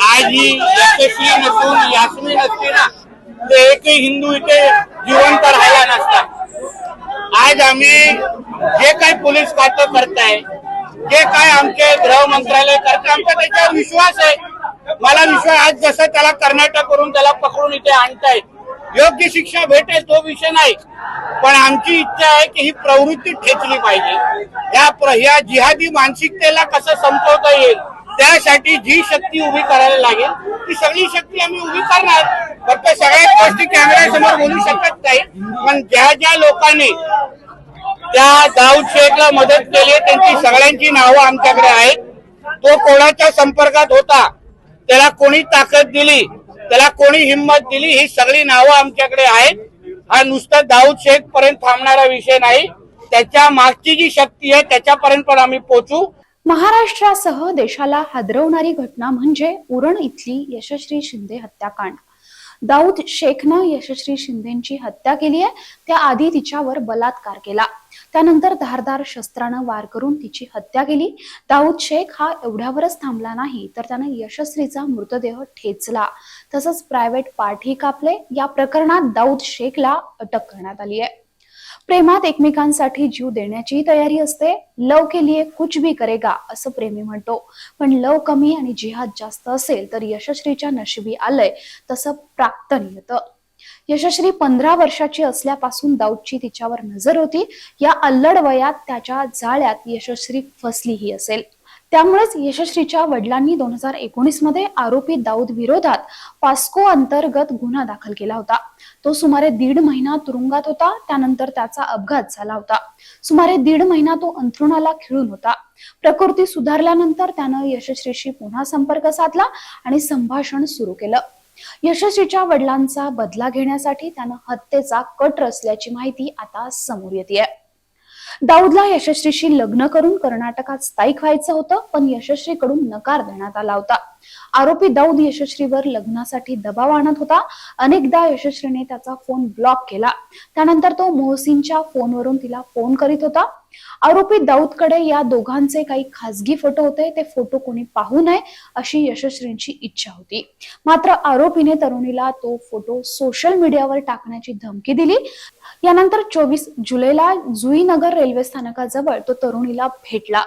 आज ही यशस्वी नसून यास्मी नसती ना तर एकही हिंदू इथे जिवंत राहिला नसता. आज आम्ही जे काही पोलीस खातं करताय जे काय आमचे गृह मंत्रालय करते आमचा त्याच्यावर विश्वास आहे. मला विश्वास आज जसं त्याला कर्नाटक करून त्याला पकडून इथे आणताय योग्य शिक्षा भेटेल तो विषय नाही. पण आमची इच्छा आहे की ही प्रवृत्ती ठेचली पाहिजे. या प्र- या जिहादी मानसिकतेला कसं संपवता येईल? त्यासाठी जी शक्ती उभी करायला लागेल ती सगळी शक्ती आम्ही उभी करणार. फक्त सगळ्याच गोष्टी कॅमेऱ्यासमोर बोलू शकत नाही. पण ज्या ज्या लोकांनी त्या दाऊद शेखला मदत केली त्यांची सगळ्यांची नावं आमच्याकडे आहेत. तो कोणाच्या संपर्कात होता त्याला कोणी ताकद दिली त्याला कोणी हिंमत दिली ही सगळी नावं आमच्याकडे आहेत. हा नुसता दाऊद शेख पर्यंत थांबणारा विषय नाही. त्याच्या मागची जी शक्ती आहे त्याच्यापर्यंत पण आम्ही पोचू महाराष्ट्रासह देशाला हादरवणारी घटना म्हणजे उरण इथली यशस्वी शिंदे हत्याकांड. दाऊद शेखनं यशस्वी शिंदेची हत्या केली आहे. त्याआधी तिच्यावर बलात्कार केला. त्यानंतर धारदार शस्त्रानं वार करून तिची हत्या केली. दाऊद शेख हा एवढ्यावरच थांबला नाही तर त्यानं यशस्वीचा मृतदेह ठेचला. तसंच प्रायव्हेट पार्टी कापले. या प्रकरणात दाऊद शेखला अटक करण्यात आली आहे. प्रेमात एकमेकांसाठी जीव देण्याची तयारी असते. लव के लिए कुछ भी करेगा असं प्रेमी म्हणतो. पण लव कमी आणि जिहाद जास्त असेल तर यशस्वीच्या नशिबी आलंय तसं प्राक्तन येतं. यशस्वी पंधरा वर्षाची असल्यापासून दाऊदची तिच्यावर नजर होती. या अल्लड वयात त्याच्या जाळ्यात यशस्वी फसलीही असेल. त्यामुळेच यशश्रीच्या वडिलांनी दोन हजार एकोणीसमध्ये आरोपी दाऊद विरोधात पास्को अंतर्गत गुन्हा दाखल केला होता. तो सुमारे दीड महिना तुरुंगात होता त्यानंतर त्याचा अपघात झाला होता. सुमारे दीड महिना तो अंथरुणाला खिळून होता. प्रकृती सुधारल्यानंतर त्यानं यशश्रीशी पुन्हा संपर्क साधला आणि संभाषण सुरू केलं. यशस्वीच्या वडिलांचा बदला घेण्यासाठी त्यानं हत्येचा कट रचल्याची माहिती आता समोर येते दाऊदला यशस्वीशी लग्न करून कर्नाटकात स्थायिक व्हायचं होतं पण यशस्वीकडून नकार देण्यात आला होता. आरोपी दाऊद यशस्वीवर लग्नासाठी दबाव आणत होता. अनेकदा यशस्वीने त्याचा फोन ब्लॉक केला. त्यानंतर तो मोहसिनच्या फोनवरून तिला फोन करीत होता. आरोपी दाऊदकडे या दोघांचे काही खासगी फोटो होते. ते फोटो कोणी पाहू नये अशी यशस्वींची इच्छा होती. मात्र आरोपीने तरुणीला तो फोटो सोशल मीडियावर टाकण्याची धमकी दिली. यानंतर चोवीस जुलैला जुईनगर रेल्वे स्थानकाजवळ तो तरुणीला भेटला.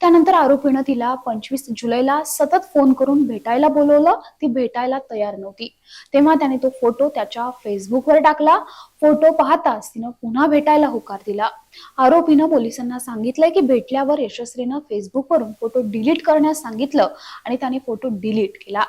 त्यानंतर आरोपीनं तिला पंचवीस जुलैला सतत फोन करून भेटायला बोलवलं. ती भेटायला तयार नव्हती. तेव्हा त्याने तो फोटो त्याच्या फेसबुकवर टाकला. फोटो पाहताच तिनं पुन्हा भेटायला होकार दिला. आरोपीनं पोलिसांना सांगितलंय की भेटल्यावर यशस्वीनं फेसबुकवरून फोटो डिलीट करण्यास सांगितलं आणि त्याने फोटो डिलीट केला.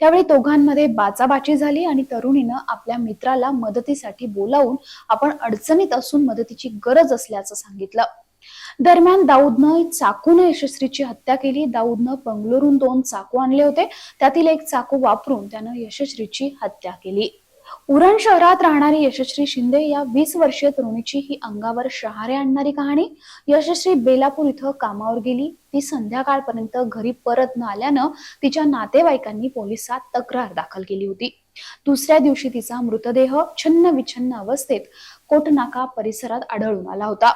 त्यावेळी दोघांमध्ये बाचाबाची झाली आणि तरुणीनं आपल्या मित्राला मदतीसाठी बोलावून आपण अडचणीत असून मदतीची गरज असल्याचं सांगितलं. दरम्यान दाऊदनं चाकून यशस्वीची हत्या केली. दाऊदनं बंगलोरून दोन चाकू आणले होते. त्यातील एक चाकू वापरून त्यानं यशस्वीची हत्या केली. उरण शहरात राहणारी यशस्वी शिंदे या वीस वर्षीय तरुणीची ही अंगावर शहारे आणणारी कहाणी. यशस्वी बेलापूर इथं कामावर गेली. ती संध्याकाळपर्यंत घरी परत न आल्यानं तिच्या नातेवाईकांनी पोलिसात तक्रार दाखल केली होती. दुसऱ्या दिवशी तिचा मृतदेह छन्न विछन्न अवस्थेत कोटनाका परिसरात आढळून आला होता.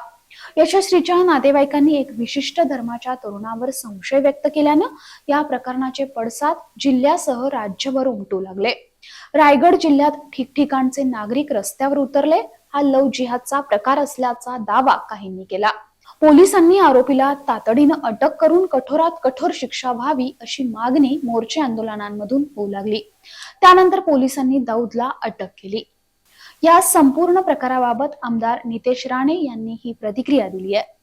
यशस्वीच्या नातेवाईकांनी एक विशिष्ट धर्माच्या तरुणावर संशय व्यक्त केल्यानं या प्रकरणाचे पडसाद जिल्ह्यासह राज्यभर उमटू लागले. रायगड जिल्ह्यात ठिकठिकाणचे नागरिक रस्त्यावर उतरले. हा लव जिहादचा प्रकार असल्याचा दावा काहींनी केला. पोलिसांनी आरोपीला तातडीनं अटक करून कठोरात कठोर शिक्षा व्हावी अशी मागणी मोर्चे आंदोलनांमधून होऊ लागली. त्यानंतर पोलिसांनी दाऊदला अटक केली. या संपूर्ण प्रकाराबाबत आमदार नितेश राणे यांनी ही प्रतिक्रिया दिली आहे.